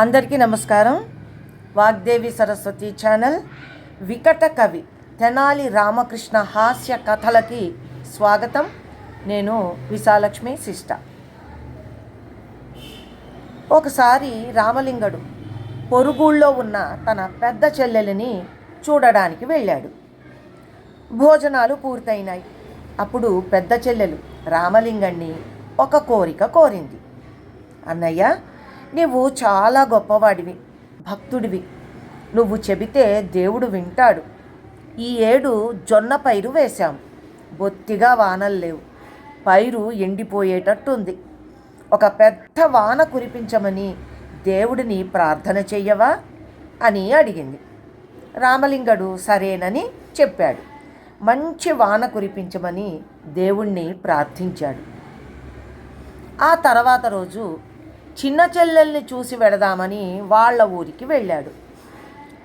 అందరికీ నమస్కారం. వాగ్దేవి సరస్వతి ఛానల్ వికట కవి తెనాలి రామకృష్ణ హాస్య కథలకి స్వాగతం. నేను విశాలక్ష్మి శిష్ట ఒకసారి రామలింగడు పొరుగుళ్ళో ఉన్న తన పెద్ద చెల్లెలిని చూడడానికి వెళ్ళాడు. భోజనాలు పూర్తయినాయి. అప్పుడు పెద్ద చెల్లెలు రామలింగణ్ణి ఒక కోరిక కోరింది. అన్నయ్య నువ్వు చాలా గొప్పవాడివి భక్తుడివి. నువ్వు చెబితే దేవుడు వింటాడు. ఈ ఏడు జొన్న పైరు వేశాం. బొత్తిగా వానలు లేవు. పైరు ఎండిపోయేటట్టుంది. ఒక పెద్ద వాన కురిపించమని దేవుడిని ప్రార్థన చెయ్యవా? అని అడిగింది. రామలింగడు సరేనని చెప్పాడు. మంచి వాన కురిపించమని దేవుణ్ణి ప్రార్థించాడు. ఆ తర్వాత రోజు చిన్న చెల్లెల్ని చూసి వెడదామని వాళ్ళ ఊరికి వెళ్ళాడు.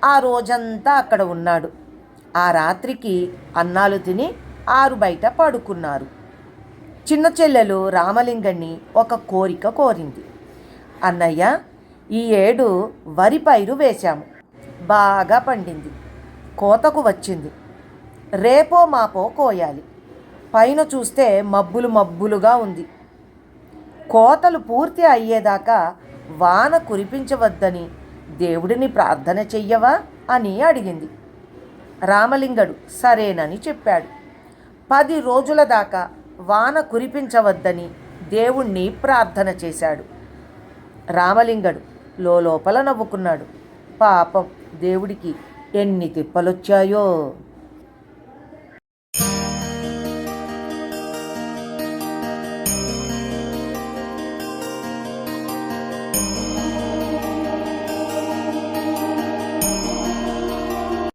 ఆ రోజంతా అక్కడ ఉన్నాడు. ఆ రాత్రికి అన్నాలు తిని ఆరు బయట పడుకున్నారు. చిన్న చెల్లెలు రామలింగణ్ణి ఒక కోరిక కోరింది. అన్నయ్య ఈ ఏడు వరి పైరు వేశాము. బాగా పండింది. కోతకు వచ్చింది. రేపో మాపో కోయాలి. పైన చూస్తే మబ్బులు మబ్బులుగా ఉంది. కోతలు పూర్తి అయ్యేదాకా వాన కురిపించవద్దని దేవుడిని ప్రార్థన చెయ్యవా అని అడిగింది. రామలింగడు సరేనని చెప్పాడు. పది రోజుల దాకా వాన కురిపించవద్దని దేవుణ్ణి ప్రార్థన చేశాడు. రామలింగడు లోపల నవ్వుకున్నాడు. పాపం దేవుడికి ఎన్ని తిప్పలొచ్చాయో.